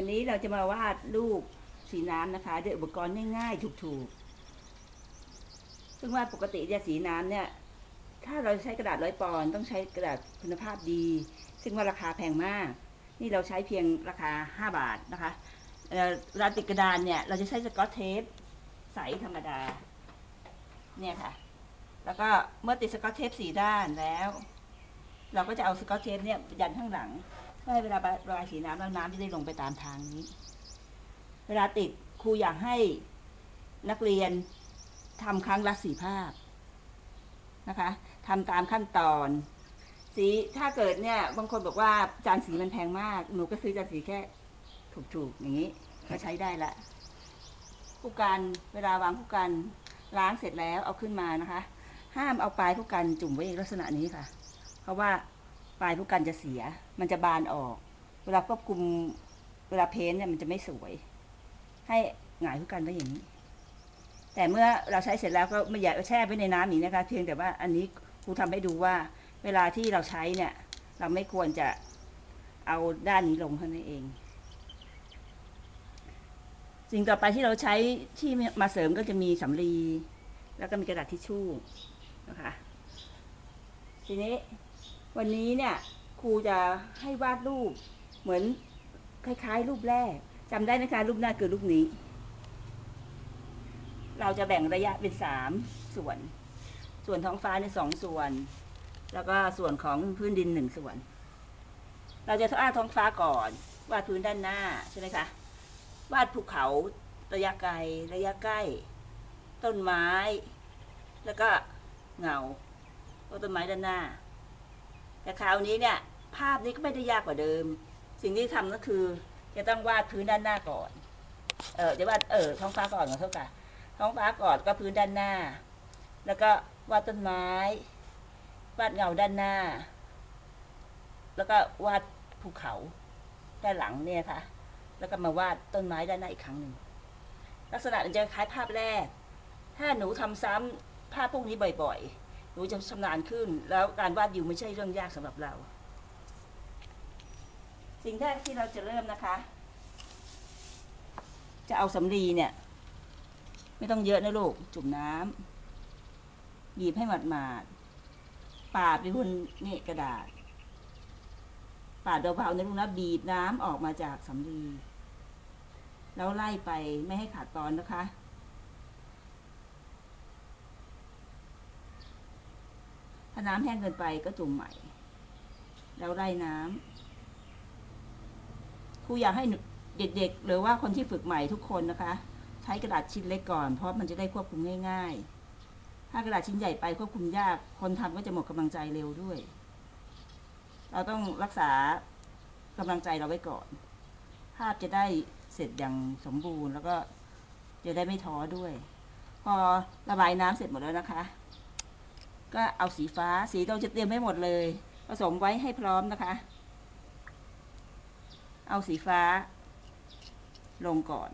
วันนี้เราจะมาวาดรูปสีน้ำนะคะด้วยอุปกรณ์ง่ายๆถูกๆ ซึ่งว่าปกติเนี่ยสีน้ำเนี่ย ถ้าเราใช้กระดาษร้อยปอนต้องใช้กระดาษคุณภาพดี ซึ่งว่าราคาแพงมาก นี่เราใช้เพียงราคา 5 บาทนะคะเวลาติดกระดานเนี่ย เราจะใช้สกอตเทปใสธรรมดา เนี่ยค่ะ แล้วก็เมื่อติดสกอตเทปสีด้านแล้ว เราก็จะเอาสกอตเทปเนี่ยยันข้างหลัง ให้เวลาระบายสีน้ำแล้วน้ำจะได้ลงไปตามทางนี้ เวลาติดครูอยากให้นักเรียนทำครั้งละสี่ภาพนะคะทำตามขั้นตอน สีถ้าเกิดเนี่ยบางคนบอกว่าจานสีมันแพงมากหนูก็ซื้อจานสีแค่ถูกๆอย่างนี้ก็ใช้ได้ละผู้การเวลาวางผู้การล้างเสร็จแล้วเอาขึ้นมานะคะ ห้ามเอาปลายผู้การจุ่มไว้ลักษณะนี้ค่ะ เพราะว่า ปลายผู้กันจะเสีย มันจะบานออก เวลาควบคุมเวลาเพ้นเนี่ยมันจะไม่สวย ให้หงายผู้กันไว้อย่างนี้ แต่เมื่อเราใช้เสร็จแล้วก็ไม่อยากแช่ไว้ในน้ำอีกนะคะ เพียงแต่ว่าอันนี้ครูทำให้ดูว่า เวลาที่เราใช้เนี่ย เราไม่ควรจะเอาด้านนี้ลงเท่านั้นเองสิ่งต่อไปที่เราใช้ที่มาเสริมก็จะมีสำลี แล้วก็มีกระดาษทิชชู่นะคะ ทีนี้ วันนี้เนี่ยครูจะให้วาดรูปเหมือนคล้ายๆ รูปแรกจำได้ไหมคะรูปหน้าคือรูปนี้ เราจะแบ่งระยะเป็นสามส่วน ส่วนท้องฟ้าในสองส่วน แล้วก็ส่วนของพื้นดินหนึ่งส่วน เราจะวาดท้องฟ้าก่อน วาดพื้นด้านหน้าใช่ไหมคะ วาดภูเขาระยะไกลระยะใกล้ ต้นไม้ แล้วก็เงาต้นไม้ด้านหน้า แต่คราวนี้เนี่ย ภาพนี้ก็ไม่ได้ยากกว่าเดิม สิ่งที่ทำก็คือ จะต้องวาดพื้นด้านหน้าก่อน เออจะวาดเออท้องฟ้าก่อนขอโทษค่ะท้องฟ้าก่อนก็พื้นด้านหน้า แล้วก็วาดต้นไม้ วาดเงาด้านหน้า แล้วก็วาดภูเขาด้านหลังเนี่ยค่ะ แล้วก็มาวาดต้นไม้ด้านหน้าอีกครั้งหนึ่งลักษณะมันจะคล้ายภาพแรก ถ้าหนูทำซ้ำภาพพวกนี้บ่อยๆ นูจะชำนาญขึ้น แล้วการวาดยิวไม่ใช่เรื่องยากสำหรับเรา สิ่งแรกที่เราจะเริ่มนะคะ จะเอาสำลีเนี่ย ไม่ต้องเยอะนะลูก จุ่มน้ำบีบให้หมาดหมาดปาดไปบนนี่กระดาษ ปาดเบาๆนะลูกนะบีบน้ำออกมาจากสำลีแล้วไล่ไปไม่ให้ขาดตอนนะคะ ถ้าน้ำแห้งเกินไปก็จุ่มใหม่ แล้วไล่น้ำครูอยากให้เด็กๆ หรือว่าคนที่ฝึกใหม่ทุกคนนะคะ ใช้กระดาษชิ้นเล็กก่อน เพราะมันจะได้ควบคุมง่ายๆ ถ้ากระดาษชิ้นใหญ่ไปควบคุมยาก คนทำก็จะหมดกำลังใจเร็วด้วย เราต้องรักษากำลังใจเราไว้ก่อน ภาพจะได้เสร็จอย่างสมบูรณ์แล้วก็จะได้ไม่ท้อด้วย พอระบายน้ำเสร็จหมดแล้วนะคะ ก็เอาสีฟ้าสีเราจะเตรียมไว้หมดเลย ผสมไว้ให้พร้อมนะคะ เอาสีฟ้า ลงก่อน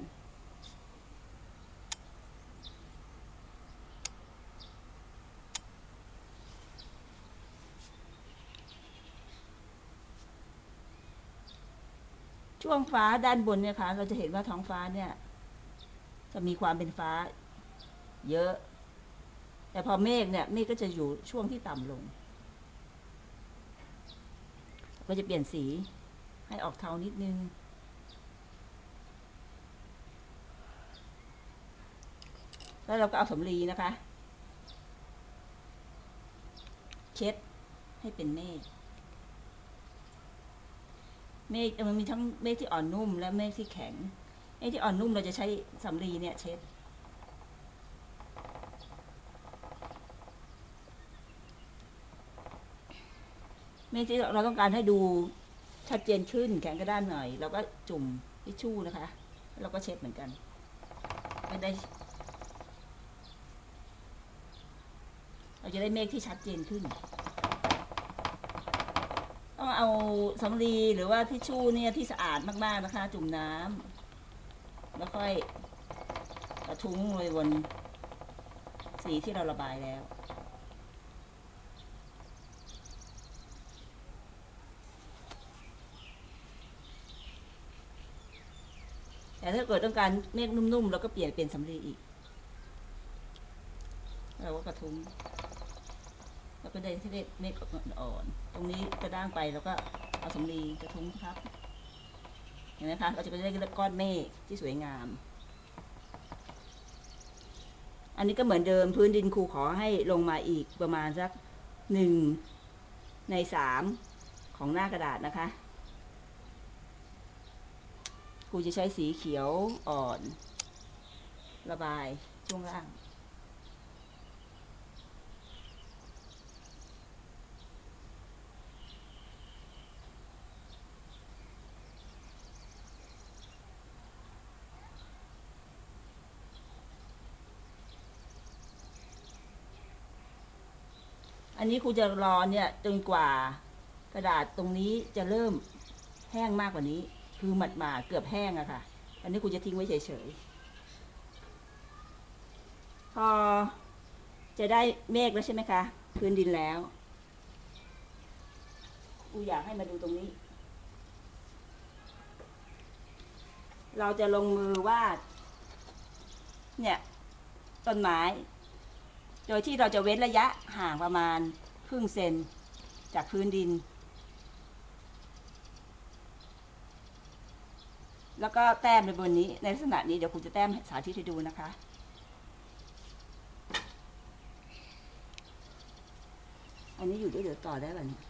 ช่วงฟ้าด้านบนเนี่ยคะ่ะเราจะเห็นว่าท้องฟ้าเนี่ย จะมีความเป็นฟ้า เยอะ แต่พอเมฆเนี่ยเมฆก็จะอยู่ช่วงที่ต่ำลง ก็จะเปลี่ยนสีให้ออกเทานิดนึง แล้วเราก็เอาสำลีนะคะ เช็ดให้เป็นเมฆเมฆมันมีทั้งเมฆที่อ่อนนุ่มและเมฆที่แข็ง เมฆที่อ่อนนุ่มเราจะใช้สำลีเนี่ยเช็ด เมฆที่เราต้องการให้ดูชัดเจนขึ้นแข็งกระด้านหน่อย เราก็จุ่มทิชชู่นะคะ เราก็เช็ดเหมือนกัน ไม่ได้ เราจะได้เมฆที่ชัดเจนขึ้น ต้องเอาสำลีหรือว่าทิชชู่เนี่ยที่สะอาดมากๆนะคะ จุ่มน้ำแล้วค่อยกระทุ้งเลยบนสีที่เราระบายแล้ว แต่ถ้าเกิดต้องการเมฆนุ่มๆเราก็เปลี่ยนเป็นสำลีอีกเราก็กระทุ้งแล้วก็ได้ที่ได้เมฆอ่อนๆตรงนี้กระด้างไปแล้วก็เอาสำลีกระทุ้งครับเห็นไหมคะเราจะได้ก้อนเมฆที่สวยงาม อันนี้ก็เหมือนเดิมพื้นดินครูขอให้ลงมาอีกประมาณสักหนึ่งในสามของหน้ากระดาษนะคะ รูจะใช้สีเขียวอ่อน ระบายช่วงล่างอันนี้ครูจะรอเนี่ยจนกว่ากระดาษตรงนี้จะเริ่มแห้งมากกว่านี้ คือหมัดหมาเกือบแห้งอะค่ะ อันนี้ครูจะทิ้งไว้เฉยๆ พอจะได้เมฆแล้วใช่ไหมคะ พื้นดินแล้วครูอยากให้มาดูตรงนี้ เราจะลงมือวาด เนี่ย ต้นไม้ โดยที่เราจะเว้นระยะห่างประมาณครึ่งเซนจากพื้นดิน แล้วก็แต้มในบนนี้ในลักษณะนี้เดี๋ยวคุณจะแต้มสาธิตให้ดูนะคะ อันนี้อยู่ด้วยเดี๋ยวต่อได้ป่ะเนี่ย